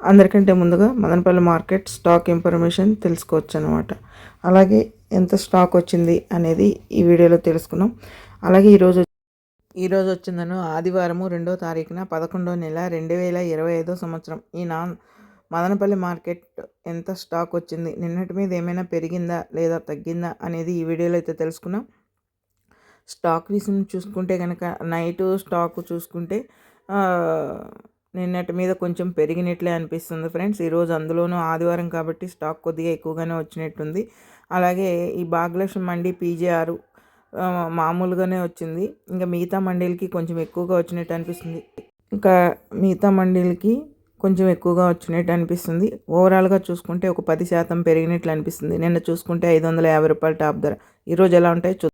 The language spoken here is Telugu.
అందరికంటే ముందుగా మదనపల్లి మార్కెట్ స్టాక్ ఇన్ఫర్మేషన్ తెలుసుకోవచ్చు అనమాట అలాగే ఎంత స్టాక్ వచ్చింది అనేది ఈ వీడియోలో తెలుసుకున్నాం. అలాగే ఈరోజు ఈరోజు వచ్చిందను ఆదివారము రెండో తారీఖున పదకొండో నెల రెండు వేల ఇరవై ఐదో సంవత్సరం. ఈ నా మదనపల్లి మార్కెట్ ఎంత స్టాక్ వచ్చింది నిన్నటి మీద ఏమైనా పెరిగిందా లేదా తగ్గిందా అనేది ఈ వీడియోలో అయితే తెలుసుకున్నాం. స్టాక్ విషయం చూసుకుంటే కనుక నైట్ స్టాక్ చూసుకుంటే నిన్నటి మీద కొంచెం పెరిగినట్లే అనిపిస్తుంది ఫ్రెండ్స్. ఈరోజు అందులోనూ ఆదివారం కాబట్టి స్టాక్ కొద్దిగా ఎక్కువగానే వచ్చినట్టుంది. అలాగే ఈ భాగ్యలక్ష్మి మండి పీజేఆర్ మామూలుగానే వచ్చింది. ఇంకా మిగతా మండీలకి కొంచెం ఎక్కువగా వచ్చినట్టు అనిపిస్తుంది. ఇంకా మిగతా మండీలకి కొంచెం ఎక్కువగా వచ్చినట్టు అనిపిస్తుంది. ఓవరాల్గా చూసుకుంటే ఒక పది శాతం పెరిగినట్లు అనిపిస్తుంది. నిన్న చూసుకుంటే ఐదు వందల యాభై రూపాయల టాప్ ధర. ఈరోజు ఎలా ఉంటాయో చూ